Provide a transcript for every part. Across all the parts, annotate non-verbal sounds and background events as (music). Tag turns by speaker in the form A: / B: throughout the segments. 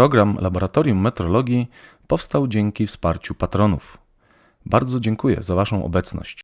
A: Program Laboratorium Metrologii powstał dzięki wsparciu patronów. Bardzo dziękuję za Waszą obecność.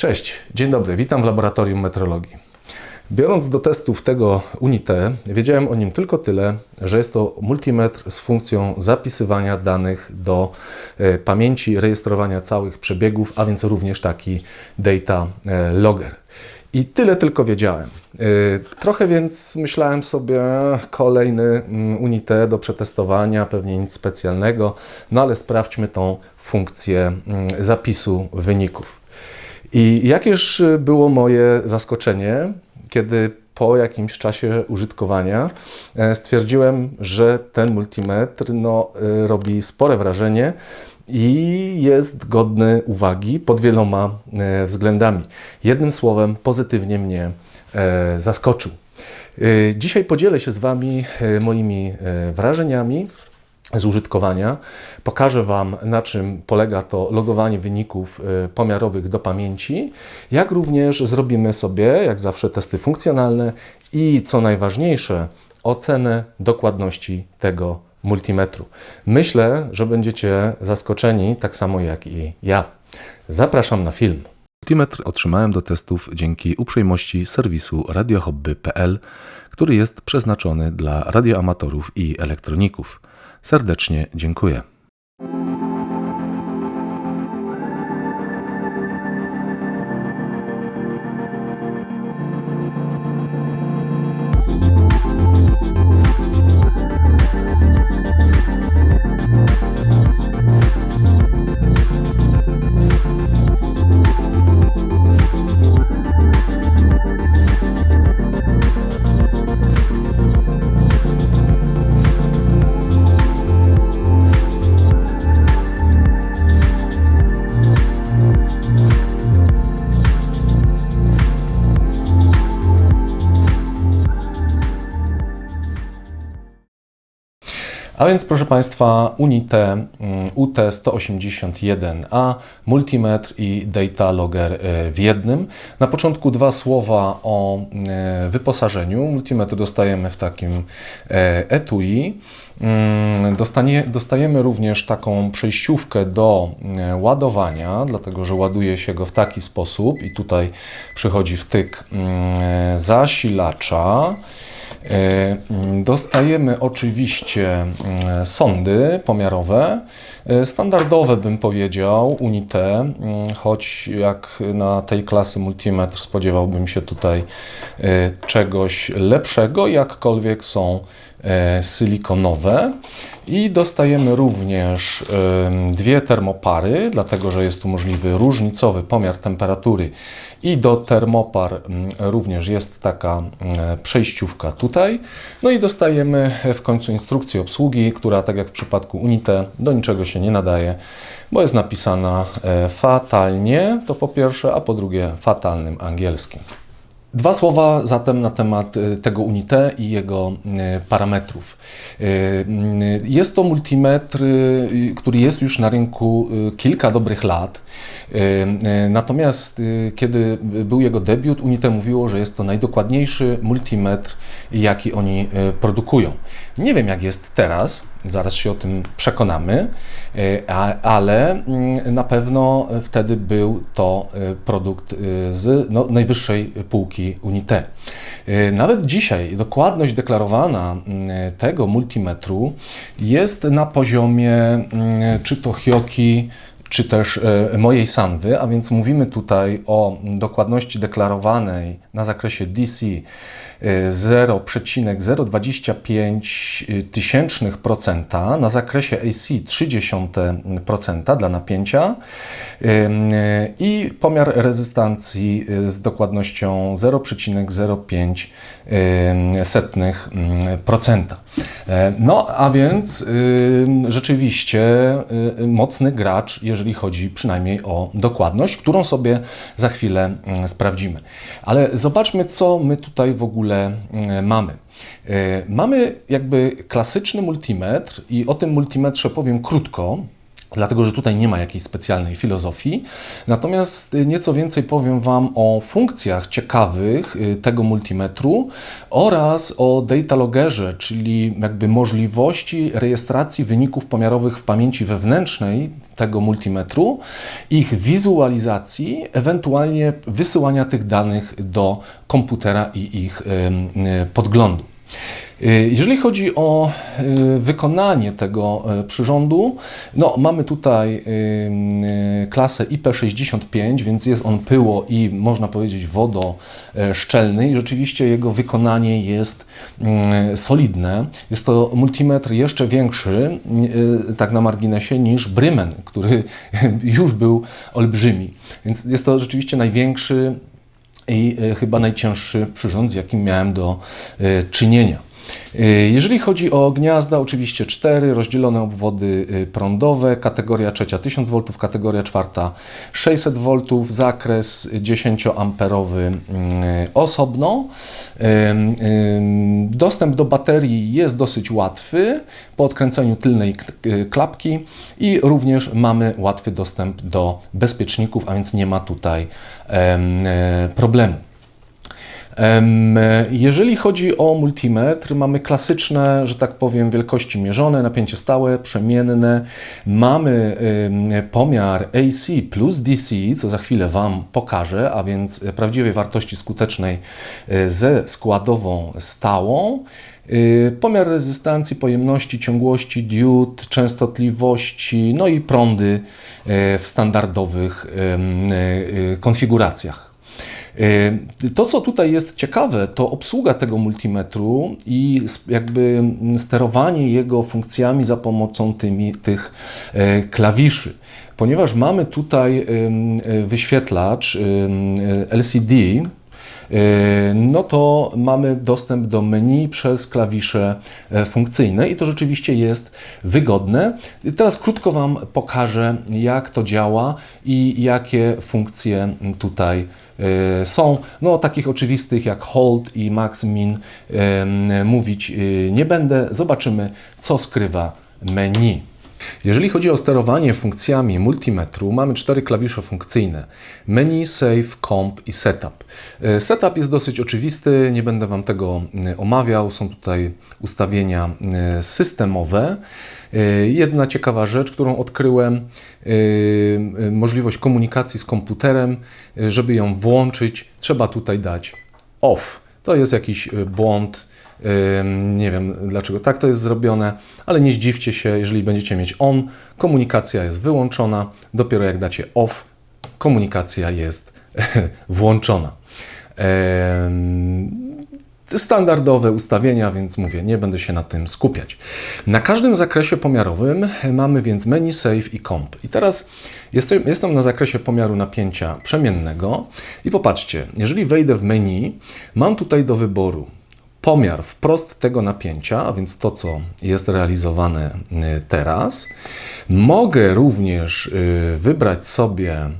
A: Cześć, dzień dobry, witam w laboratorium metrologii. Biorąc do testów tego Unite, wiedziałem o nim tylko tyle, że jest to multimetr z funkcją zapisywania danych do e, pamięci, rejestrowania całych przebiegów, a więc również taki data e, logger. I tyle tylko wiedziałem. E, trochę więc myślałem sobie, kolejny mm, Unite do przetestowania, pewnie nic specjalnego, no ale sprawdźmy tą funkcję mm, zapisu wyników. I jakież było moje zaskoczenie, kiedy po jakimś czasie użytkowania e, stwierdziłem, że ten multimetr no, e, robi spore wrażenie i jest godny uwagi pod wieloma e, względami. Jednym słowem, pozytywnie mnie zaskoczył. Dzisiaj podzielę się z Wami moimi wrażeniami z użytkowania. Pokażę Wam, na czym polega to logowanie wyników y, pomiarowych do pamięci, jak również zrobimy sobie, jak zawsze, testy funkcjonalne i co najważniejsze, ocenę dokładności tego multimetru. Myślę, że będziecie zaskoczeni, tak samo jak i ja. Zapraszam na film. Multimetr otrzymałem do testów dzięki uprzejmości serwisu radiohobby.pl, który jest przeznaczony dla radioamatorów i elektroników. Serdecznie dziękuję. A więc proszę Państwa, Unite mm, UT181A, multimetr i data logger e, w jednym. Na początku dwa słowa o e, wyposażeniu. Multimetr dostajemy w takim e, etui. Mm, dostanie, dostajemy również taką przejściówkę do ładowania, dlatego że ładuje się go w taki sposób i tutaj przychodzi wtyk mm, zasilacza. E, dostajemy oczywiście mm, sondy pomiarowe, e, standardowe bym powiedział, Unite, mm, choć jak na tej klasy multimetr spodziewałbym się tutaj e, czegoś lepszego, jakkolwiek są silikonowe. I dostajemy również dwie termopary, dlatego że jest tu możliwy różnicowy pomiar temperatury i do termopar również jest taka przejściówka tutaj. No i dostajemy w końcu instrukcję obsługi, która tak jak w przypadku Unite do niczego się nie nadaje, bo jest napisana e, fatalnie, to po pierwsze, a po drugie fatalnym angielskim. Dwa słowa zatem na temat y, tego Unite i jego y, parametrów. Y, jest to multimetr, który jest już na rynku kilka dobrych lat. Natomiast kiedy był jego debiut, Unite mówiło, że jest to najdokładniejszy multimetr, jaki oni produkują. Nie wiem jak jest teraz, zaraz się o tym przekonamy, ale mm, na pewno wtedy był to produkt z no, najwyższej półki Unite. Nawet dzisiaj dokładność deklarowana y, tego multimetru jest na poziomie y, czy to Hioki, czy też mojej sanwy, a więc mówimy tutaj o dokładności deklarowanej na zakresie DC 0,025% na zakresie AC 0,3% dla napięcia i pomiar rezystancji z dokładnością 0,05%. E, No, a więc y, rzeczywiście y, mocny gracz, jeżeli chodzi przynajmniej o dokładność, którą sobie za chwilę y, sprawdzimy. Ale zobaczmy, co my tutaj w ogóle y, mamy. Y, Mamy jakby klasyczny multimetr i o tym multimetrze powiem krótko, dlatego że tutaj nie ma jakiejś specjalnej filozofii. Natomiast y, nieco więcej powiem Wam o funkcjach ciekawych y, tego multimetru oraz o data loggerze, czyli jakby możliwości rejestracji wyników pomiarowych w pamięci wewnętrznej tego multimetru, ich wizualizacji, ewentualnie wysyłania tych danych do komputera i ich y, podglądu. Y, Jeżeli chodzi o y, wykonanie tego y, przyrządu, no mamy tutaj klasę IP65, więc jest on pyło i można powiedzieć wodoszczelny i rzeczywiście jego wykonanie jest solidne. Jest to multimetr jeszcze większy, tak na marginesie, niż Brymen, który (laughs) już był olbrzymi. Więc jest to rzeczywiście największy i chyba najcięższy przyrząd, z jakim miałem do czynienia. Y, Jeżeli chodzi o gniazda, oczywiście cztery rozdzielone obwody y, prądowe, kategoria trzecia 1000 V, kategoria czwarta 600 V, zakres 10-amperowy mm, osobno. Dostęp do baterii jest dosyć łatwy po odkręceniu tylnej y, klapki i również mamy łatwy dostęp do bezpieczników, a więc nie ma tutaj e, problemu. Jeżeli chodzi o multimetr, mamy klasyczne, że tak powiem, wielkości mierzone, napięcie stałe, przemienne. Mamy pomiar AC plus DC, co za chwilę Wam pokażę, a więc prawdziwej wartości skutecznej e, ze składową stałą. Y, Pomiar rezystancji, pojemności, ciągłości diod, częstotliwości, no i prądy e, w standardowych e, e, konfiguracjach. Y, To, co tutaj jest ciekawe, to obsługa tego multimetru i jakby sterowanie jego funkcjami za pomocą tymi, tych e, klawiszy. Ponieważ mamy tutaj e, wyświetlacz e, LCD, y, no to mamy dostęp do menu przez klawisze funkcyjne i to rzeczywiście jest wygodne. Teraz krótko Wam pokażę, jak to działa i jakie funkcje tutaj e, są. No o takich oczywistych jak hold i max min mówić e, nie będę. Zobaczymy, co skrywa menu. Jeżeli chodzi o sterowanie funkcjami multimetru, mamy cztery klawisze funkcyjne: menu, save, comp i setup. E, Setup jest dosyć oczywisty, nie będę Wam tego e, omawiał. Są tutaj ustawienia e, systemowe. E, Jedna ciekawa rzecz, którą odkryłem, e, e, możliwość komunikacji z komputerem. Żeby ją włączyć, trzeba tutaj dać off. To jest jakiś błąd. Nie wiem dlaczego tak to jest zrobione, ale nie zdziwcie się, jeżeli będziecie mieć on, komunikacja jest wyłączona, dopiero jak dacie off, komunikacja jest (laughs) włączona. Standardowe ustawienia, więc mówię, nie będę się na tym skupiać. Na każdym zakresie pomiarowym mamy więc menu, save i comp. I teraz jestem, jestem na zakresie pomiaru napięcia przemiennego i popatrzcie, jeżeli wejdę w menu, mam tutaj do wyboru pomiar wprost tego napięcia, a więc to, co jest realizowane y, teraz. Mogę również y, wybrać sobie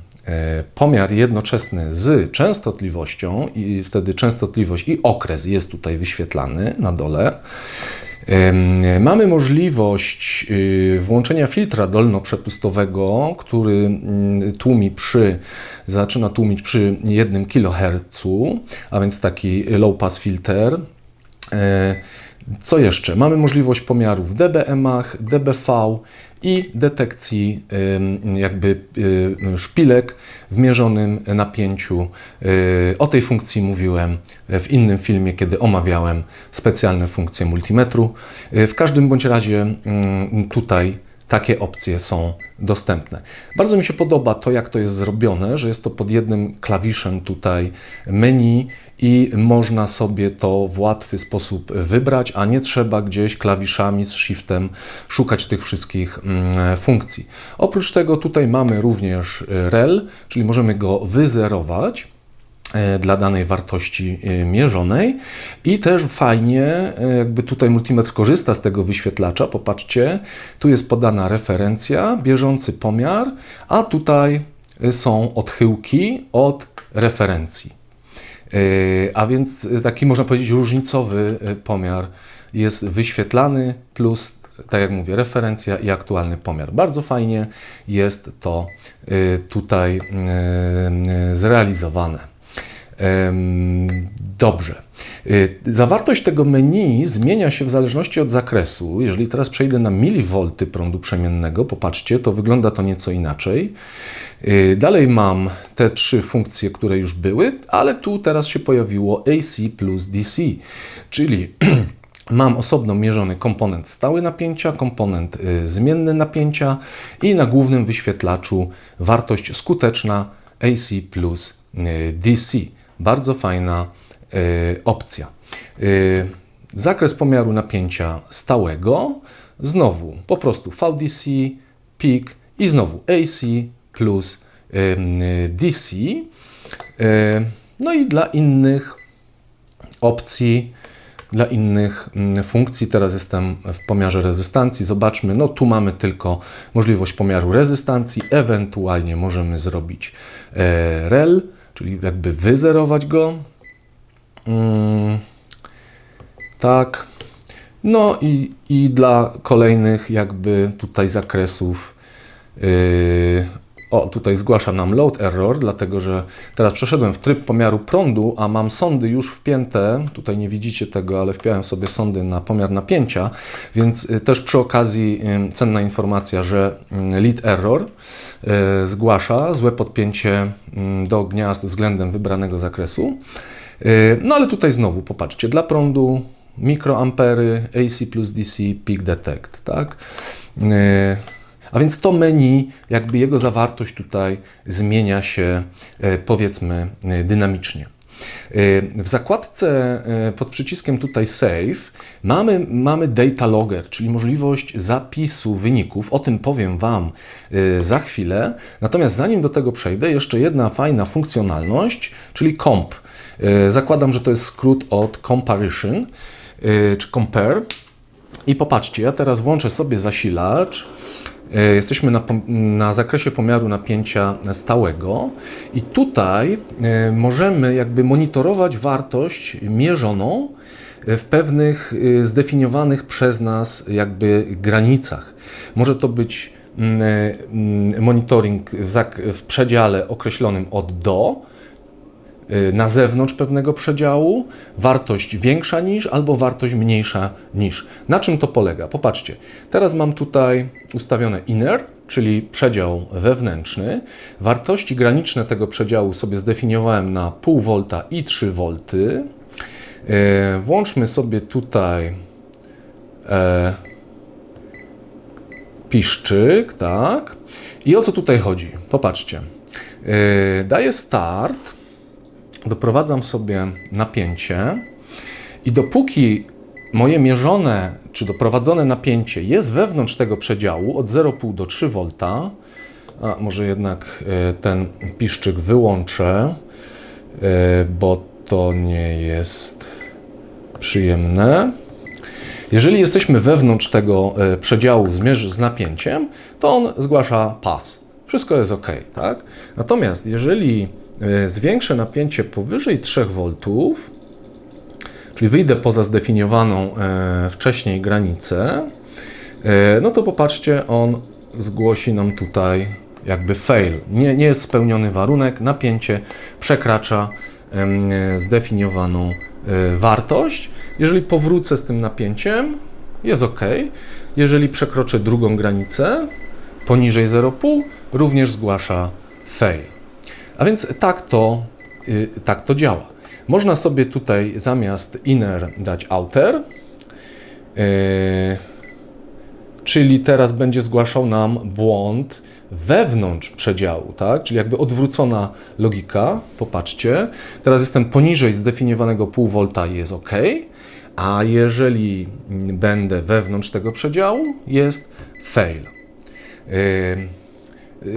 A: pomiar jednoczesny z częstotliwością i wtedy częstotliwość i okres jest tutaj wyświetlany na dole. Mamy możliwość y, włączenia filtra dolnoprzepustowego, który mm, tłumi przy, zaczyna tłumić przy 1 kHz, a więc taki low pass filter. Co jeszcze? Mamy możliwość pomiaru w dBm-ach, dBV i detekcji jakby y, szpilek w mierzonym napięciu. Y, O tej funkcji mówiłem w innym filmie, kiedy omawiałem specjalne funkcje multimetru. Y, W każdym bądź razie tutaj takie opcje są dostępne. Bardzo mi się podoba to, jak to jest zrobione, że jest to pod jednym klawiszem tutaj menu i można sobie to w łatwy sposób wybrać, a nie trzeba gdzieś klawiszami z shiftem szukać tych wszystkich mm, funkcji. Oprócz tego tutaj mamy również rel, czyli możemy go wyzerować. E, dla danej wartości e, mierzonej i też fajnie, e, jakby tutaj multimetr korzysta z tego wyświetlacza, popatrzcie, tu jest podana referencja, bieżący pomiar, a tutaj są odchyłki od referencji. A więc taki można powiedzieć różnicowy pomiar jest wyświetlany plus tak jak mówię, referencja i aktualny pomiar. Bardzo fajnie jest to tutaj zrealizowane. Dobrze. Y, zawartość tego menu zmienia się w zależności od zakresu. Jeżeli teraz przejdę na milivolty prądu przemiennego, popatrzcie, to wygląda to nieco inaczej. Y, dalej mam te trzy funkcje, które już były, ale tu teraz się pojawiło AC plus DC, czyli (clears throat) mam osobno mierzony komponent stały napięcia, komponent y, zmienny napięcia i na głównym wyświetlaczu wartość skuteczna AC plus DC. Bardzo fajna y, opcja. Y, zakres pomiaru napięcia stałego, znowu po prostu VDC, peak i znowu AC plus y, DC. No i dla innych opcji, dla innych mm, funkcji, teraz jestem w pomiarze rezystancji, zobaczmy, no tu mamy tylko możliwość pomiaru rezystancji, ewentualnie możemy zrobić rel, czyli jakby wyzerować go. Mm, tak. No i, i dla kolejnych jakby tutaj zakresów yy, o, tutaj zgłasza nam load error, dlatego że teraz przeszedłem w tryb pomiaru prądu, a mam sondy już wpięte, tutaj nie widzicie tego, ale wpiąłem sobie sondy na pomiar napięcia, więc y, też przy okazji y, cenna informacja, że y, lead error zgłasza złe podpięcie do gniazd względem wybranego zakresu. No ale tutaj znowu popatrzcie, dla prądu mikroampery, AC plus DC, peak detect, tak? A więc to menu, jakby jego zawartość tutaj zmienia się e, powiedzmy e, dynamicznie. E, w zakładce pod przyciskiem tutaj Save mamy, mamy Data Logger, czyli możliwość zapisu wyników. O tym powiem Wam za chwilę. Natomiast zanim do tego przejdę, jeszcze jedna fajna funkcjonalność, czyli comp. Zakładam, że to jest skrót od comparison, czy compare. I popatrzcie, ja teraz włączę sobie zasilacz jesteśmy na, na, zakresie pomiaru napięcia stałego i tutaj e, możemy jakby monitorować wartość mierzoną w pewnych e, zdefiniowanych przez nas jakby granicach. Może to być mm, mm, monitoring w, w przedziale określonym od do, na zewnątrz pewnego przedziału, wartość większa niż albo wartość mniejsza niż. Na czym to polega? Popatrzcie, teraz mam tutaj ustawione inner, czyli przedział wewnętrzny. Wartości graniczne tego przedziału sobie zdefiniowałem na 0,5 V i 3 V. Y, włączmy sobie tutaj e, piszczyk, tak. I o co tutaj chodzi? Popatrzcie. E, daję start doprowadzam sobie napięcie i dopóki moje mierzone czy doprowadzone napięcie jest wewnątrz tego przedziału od 0,5 do 3 V, a może jednak e, ten piszczyk wyłączę, e, bo to nie jest przyjemne. Jeżeli jesteśmy wewnątrz tego e, przedziału zmierz z napięciem, to on zgłasza pas. Wszystko jest ok, tak? Natomiast jeżeli zwiększę napięcie powyżej 3 V, czyli wyjdę poza zdefiniowaną e, wcześniej granicę, e, no to popatrzcie, on zgłosi nam tutaj jakby fail. Nie, nie jest spełniony warunek, napięcie przekracza zdefiniowaną wartość. Jeżeli powrócę z tym napięciem, jest ok. Jeżeli przekroczę drugą granicę, poniżej 0,5, również zgłasza fail. A więc tak to, y, tak to działa. Można sobie tutaj zamiast inner dać outer, y, czyli teraz będzie zgłaszał nam błąd wewnątrz przedziału, tak? Czyli jakby odwrócona logika. Popatrzcie. Teraz jestem poniżej zdefiniowanego pół volta i jest OK, a jeżeli będę wewnątrz tego przedziału, jest fail. Y, Y,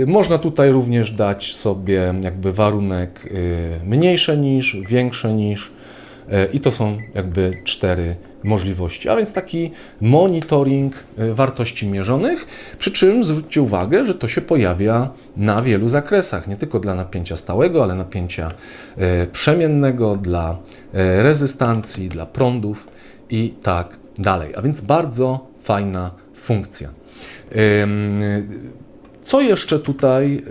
A: Można tutaj również dać sobie jakby warunek y, mniejsze niż, większe niż y, i to są jakby cztery możliwości. A więc taki monitoring y, wartości mierzonych, przy czym zwróćcie uwagę, że to się pojawia na wielu zakresach, nie tylko dla napięcia stałego, ale napięcia y, przemiennego, dla y, rezystancji, dla prądów i tak dalej. A więc bardzo fajna funkcja. Co jeszcze tutaj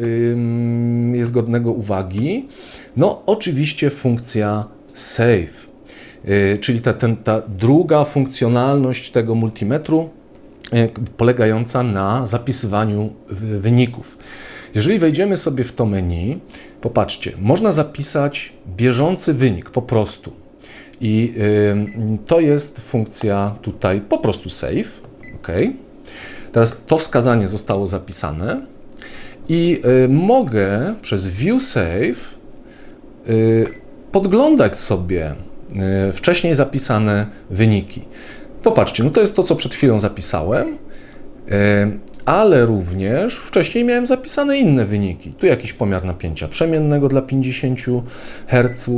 A: jest godnego uwagi? No, oczywiście funkcja save, yy, czyli ta, ten, ta druga funkcjonalność tego multimetru, yy, polegająca na zapisywaniu wy- wyników. Jeżeli wejdziemy sobie w to menu, popatrzcie, można zapisać bieżący wynik po prostu. I to jest funkcja tutaj po prostu save. ok? Teraz to wskazanie zostało zapisane i y, mogę przez View Save y, podglądać sobie y, wcześniej zapisane wyniki. Popatrzcie, no to jest to, co przed chwilą zapisałem, ale również wcześniej miałem zapisane inne wyniki. Tu jakiś pomiar napięcia przemiennego dla 50 Hz,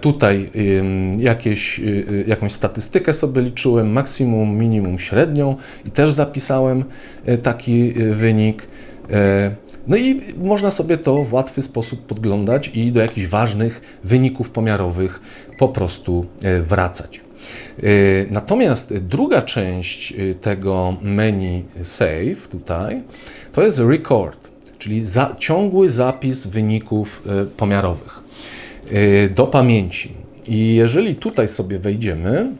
A: Tutaj ym, jakieś, y, y, jakąś statystykę sobie liczyłem, maksimum, minimum, średnią i też zapisałem y, taki wynik. E, No i można sobie to w łatwy sposób podglądać i do jakichś ważnych wyników pomiarowych po prostu e, wracać. E, Natomiast druga część tego menu Save tutaj to jest Record, czyli za, ciągły zapis wyników pomiarowych do pamięci. I jeżeli tutaj sobie wejdziemy,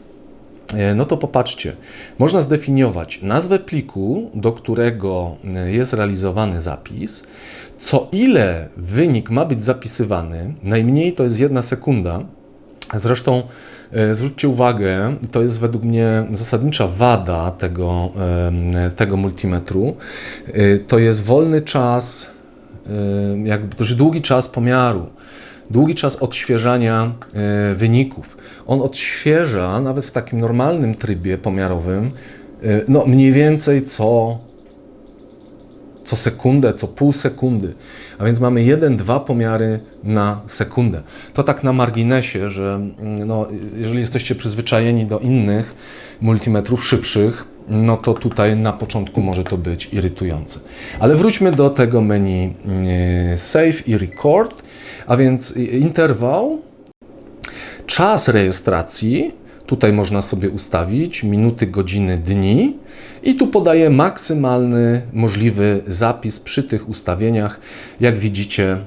A: y, no to popatrzcie, można zdefiniować nazwę pliku, do którego y, jest realizowany zapis, co ile wynik ma być zapisywany, najmniej to jest jedna sekunda. Zresztą y, zwróćcie uwagę, to jest według mnie zasadnicza wada tego, tego multimetru, y, to jest wolny czas, y, jakby dość długi czas pomiaru długi czas odświeżania e, wyników. On odświeża nawet w takim normalnym trybie pomiarowym, e, no mniej więcej co, co sekundę, co pół sekundy. A więc mamy jeden, dwa pomiary na sekundę. To tak na marginesie, że mm, no, jeżeli jesteście przyzwyczajeni do innych multimetrów szybszych, no to tutaj na początku może to być irytujące. Ale wróćmy do tego menu e, Save i Record, a więc interwał, czas rejestracji, tutaj można sobie ustawić minuty, godziny, dni i tu podaję maksymalny możliwy zapis przy tych ustawieniach. Jak widzicie, e,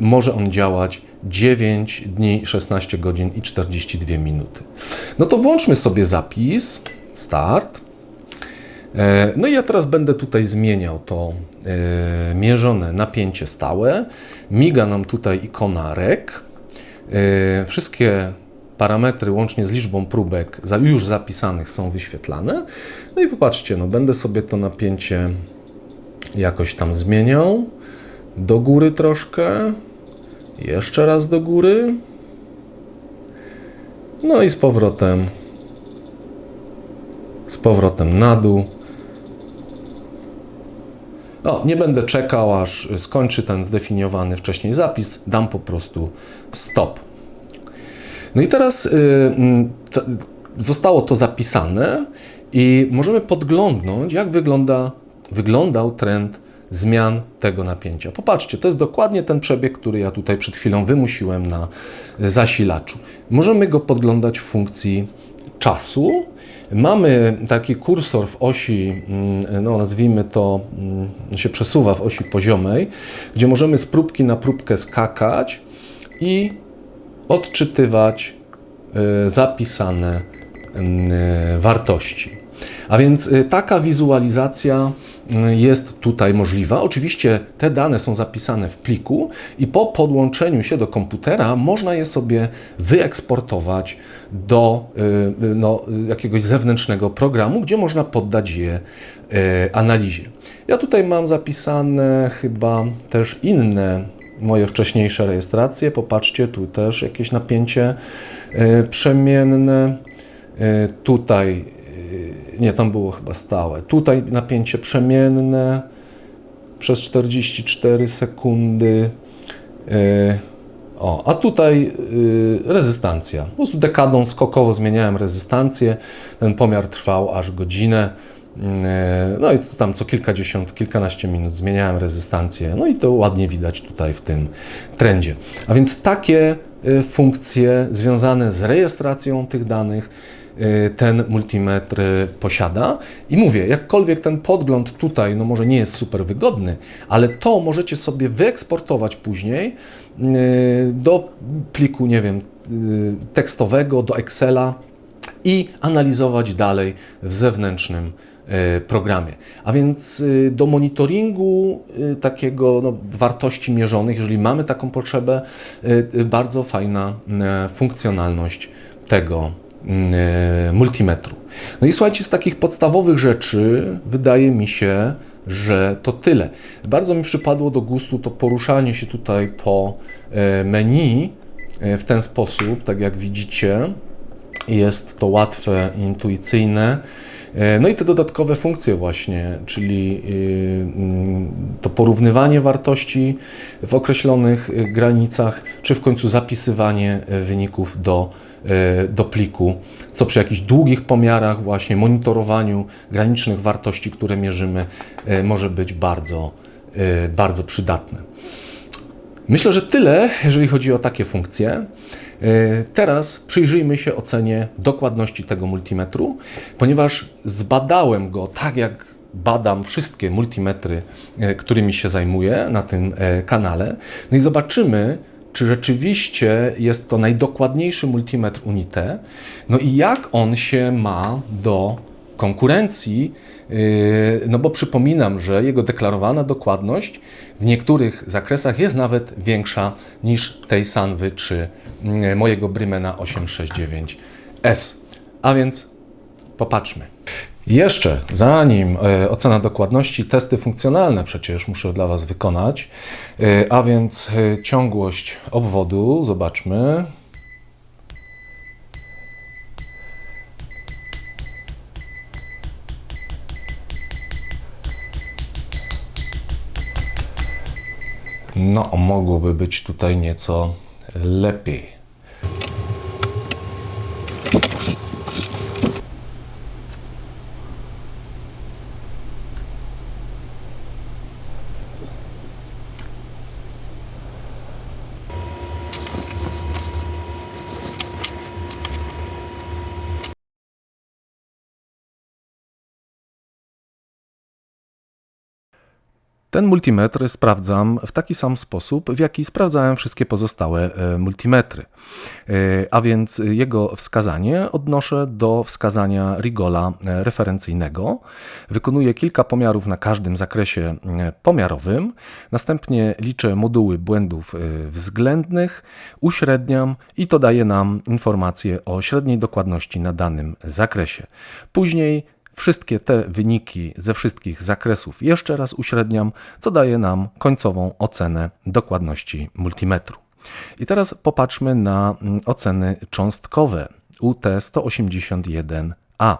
A: może on działać 9 dni, 16 godzin i 42 minuty. No to włączmy sobie zapis, start. E, No i ja teraz będę tutaj zmieniał to e, mierzone napięcie stałe. Miga nam tutaj ikona REC. E, Wszystkie parametry łącznie z liczbą próbek już zapisanych są wyświetlane. No i popatrzcie, no będę sobie to napięcie jakoś tam zmieniał. Do góry troszkę. Jeszcze raz do góry. No i z powrotem z powrotem na dół. O, nie będę czekał, aż skończy ten zdefiniowany wcześniej zapis. Dam po prostu stop. No i teraz y, mm, zostało to zapisane i możemy podglądnąć, jak wygląda, wyglądał trend zmian tego napięcia. Popatrzcie, to jest dokładnie ten przebieg, który ja tutaj przed chwilą wymusiłem na zasilaczu. Możemy go podglądać w funkcji czasu. Mamy taki kursor w osi, mm, no nazwijmy to, mm, się przesuwa w osi poziomej, gdzie możemy z próbki na próbkę skakać i odczytywać y, zapisane y, wartości. A więc y, taka wizualizacja jest tutaj możliwa. Oczywiście te dane są zapisane w pliku i po podłączeniu się do komputera można je sobie wyeksportować do y, y, no, jakiegoś zewnętrznego programu, gdzie można poddać je y, analizie. Ja tutaj mam zapisane chyba też inne moje wcześniejsze rejestracje. Popatrzcie, tu też jakieś napięcie przemienne. Tutaj, nie, tam było chyba stałe. Tutaj napięcie przemienne. przez 44 sekundy. E, o, a tutaj y, rezystancja. Po prostu dekadą skokowo zmieniałem rezystancję. Ten pomiar trwał aż godzinę. E, No i co tam co kilkadziesiąt, kilkanaście minut zmieniałem rezystancję. No i to ładnie widać tutaj w tym trendzie. A więc takie funkcje związane z rejestracją tych danych ten multimetr y, posiada. I mówię, jakkolwiek ten podgląd tutaj, no może nie jest super wygodny, ale to możecie sobie wyeksportować później y, do pliku, nie wiem, y, tekstowego, do Excela i analizować dalej w zewnętrznym programie. A więc y, do monitoringu y, takiego no, wartości mierzonych, jeżeli mamy taką potrzebę, y, y, bardzo fajna funkcjonalność tego multimetru. No i słuchajcie, z takich podstawowych rzeczy wydaje mi się, że to tyle. Bardzo mi przypadło do gustu to poruszanie się tutaj po e, menu e, w ten sposób, tak jak widzicie. Jest to łatwe, intuicyjne. E, No i te dodatkowe funkcje właśnie, czyli y, mm, to porównywanie wartości w określonych y, granicach, czy w końcu zapisywanie y, wyników do, y, do pliku, co przy jakichś długich pomiarach, właśnie monitorowaniu granicznych wartości, które mierzymy, może być bardzo, bardzo przydatne. Myślę, że tyle, jeżeli chodzi o takie funkcje. E, Teraz przyjrzyjmy się ocenie dokładności tego multimetru, ponieważ zbadałem go tak jak badam wszystkie multimetry, e, którymi się zajmuję na tym e, kanale. No i zobaczymy, czy rzeczywiście jest to najdokładniejszy multimetr Unite, no i jak on się ma do konkurencji, no bo przypominam, że jego deklarowana dokładność w niektórych zakresach jest nawet większa niż tej Sanwy czy mm, mojego Brymena 869S. A więc popatrzmy. Jeszcze zanim e, ocena dokładności, testy funkcjonalne przecież muszę dla Was wykonać, a więc ciągłość obwodu, zobaczmy. No, mogłoby być tutaj nieco lepiej. Ten multimetr sprawdzam w taki sam sposób, w jaki sprawdzałem wszystkie pozostałe e, multimetry. E, A więc jego wskazanie odnoszę do wskazania Rigola e, referencyjnego. Wykonuję kilka pomiarów na każdym zakresie pomiarowym. Następnie liczę moduły błędów względnych, uśredniam i to daje nam informację o średniej dokładności na danym zakresie. Później Wszystkie te wyniki ze wszystkich zakresów jeszcze raz uśredniam, co daje nam końcową ocenę dokładności multimetru. I teraz popatrzmy na mm, oceny cząstkowe UT181A.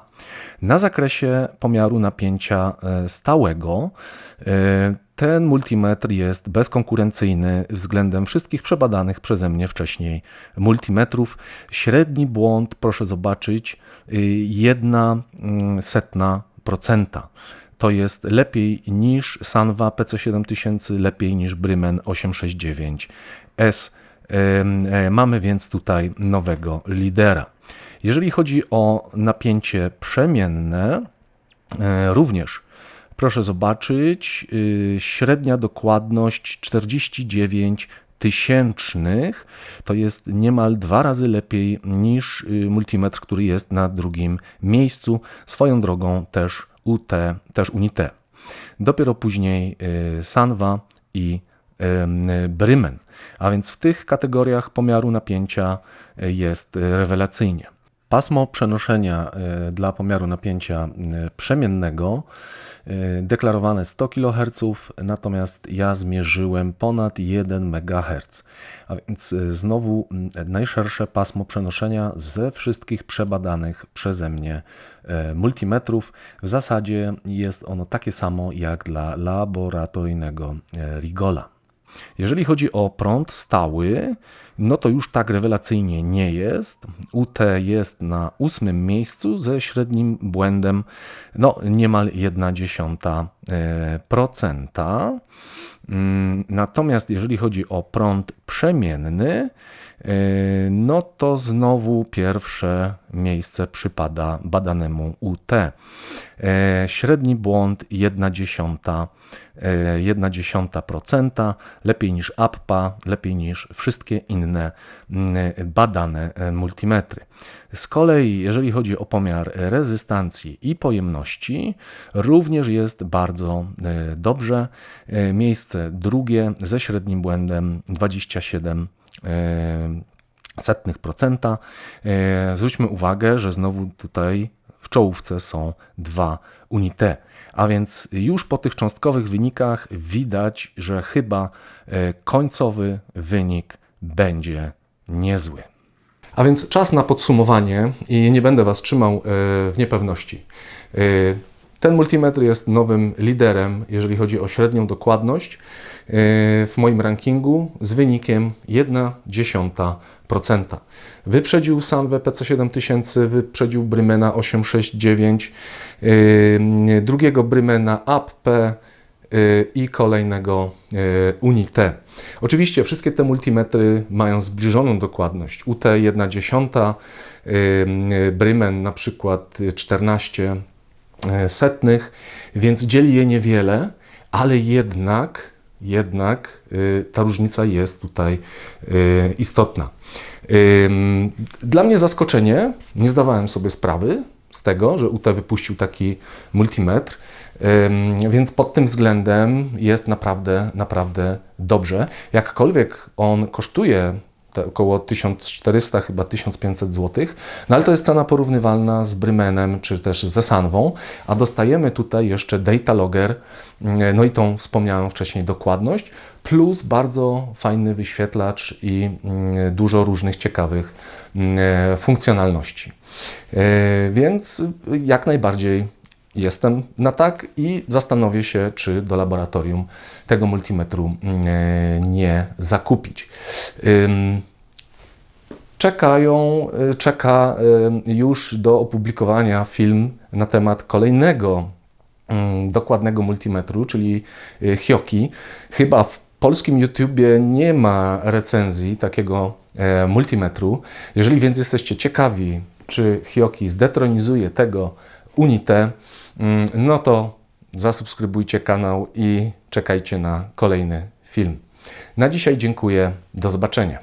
A: Na zakresie pomiaru napięcia e, stałego e, ten multimetr jest bezkonkurencyjny względem wszystkich przebadanych przeze mnie wcześniej multimetrów. Średni błąd, proszę zobaczyć, y, jedna mm, setna procenta. To jest lepiej niż Sanwa PC7000, lepiej niż Brymen 869S. Ym, e, Mamy więc tutaj nowego lidera. Jeżeli chodzi o napięcie przemienne, e, również proszę zobaczyć, y, średnia dokładność 49 tysięcznych to jest niemal dwa razy lepiej niż y, multimetr, który jest na drugim miejscu. Swoją drogą też UT, też Unite. Dopiero później y, Sanwa i Brymen. A więc w tych kategoriach pomiaru napięcia jest rewelacyjnie. Pasmo przenoszenia e, dla pomiaru napięcia e, przemiennego e, deklarowane 100 kHz, natomiast ja zmierzyłem ponad 1 MHz. A więc znowu najszersze pasmo przenoszenia ze wszystkich przebadanych przeze mnie multimetrów. W zasadzie jest ono takie samo jak dla laboratoryjnego Rigola. Jeżeli chodzi o prąd stały, no to już tak rewelacyjnie nie jest. UT jest na ósmym miejscu ze średnim błędem no, niemal 1,1%. Mm, Natomiast jeżeli chodzi o prąd przemienny, no to znowu pierwsze miejsce przypada badanemu UT. E, Średni błąd 1,1%, e, 1,1%, lepiej niż APPA, lepiej niż wszystkie inne mm, badane e, multimetry. Z kolei, jeżeli chodzi o pomiar rezystancji i pojemności, również jest bardzo e, dobrze. E, Miejsce drugie ze średnim błędem 27 e, setnych procenta. E, Zwróćmy uwagę, że znowu tutaj w czołówce są dwa unite. A więc już po tych cząstkowych wynikach widać, że chyba e, końcowy wynik będzie niezły. A więc czas na podsumowanie i nie będę Was trzymał e, w niepewności. Ten multimetr jest nowym liderem, jeżeli chodzi o średnią dokładność w moim rankingu z wynikiem 1,1%. Wyprzedził Sanwę PC7000, wyprzedził Brymena 869, e, drugiego Brymena AP y, i kolejnego y, Unite. Oczywiście wszystkie te multimetry mają zbliżoną dokładność. UT 1,1, y, Brymen na przykład 14 y, setnych, więc dzieli je niewiele, ale jednak, jednak y, ta różnica jest tutaj y, istotna. Ym, Dla mnie zaskoczenie, nie zdawałem sobie sprawy z tego, że UT wypuścił taki multimetr, więc pod tym względem jest naprawdę, naprawdę dobrze. Jakkolwiek on kosztuje około 1400, chyba 1500 zł, no ale to jest cena porównywalna z Brymenem czy też ze Sanwą, a dostajemy tutaj jeszcze data logger, no i tą wspomniałem wcześniej dokładność, plus bardzo fajny wyświetlacz i mm, dużo różnych ciekawych mm, e, funkcjonalności. E, Więc jak najbardziej jestem na tak i zastanowię się, czy do laboratorium tego multimetru mm, e, nie zakupić. Czekają, y, czeka y, już do opublikowania film na temat kolejnego mm, dokładnego multimetru, czyli Hioki. Chyba w polskim YouTubie nie ma recenzji takiego e, multimetru. Jeżeli więc jesteście ciekawi, czy Hioki zdetronizuje tego Unite, mm, no to zasubskrybujcie kanał i czekajcie na kolejny film. Na dzisiaj dziękuję. Do zobaczenia.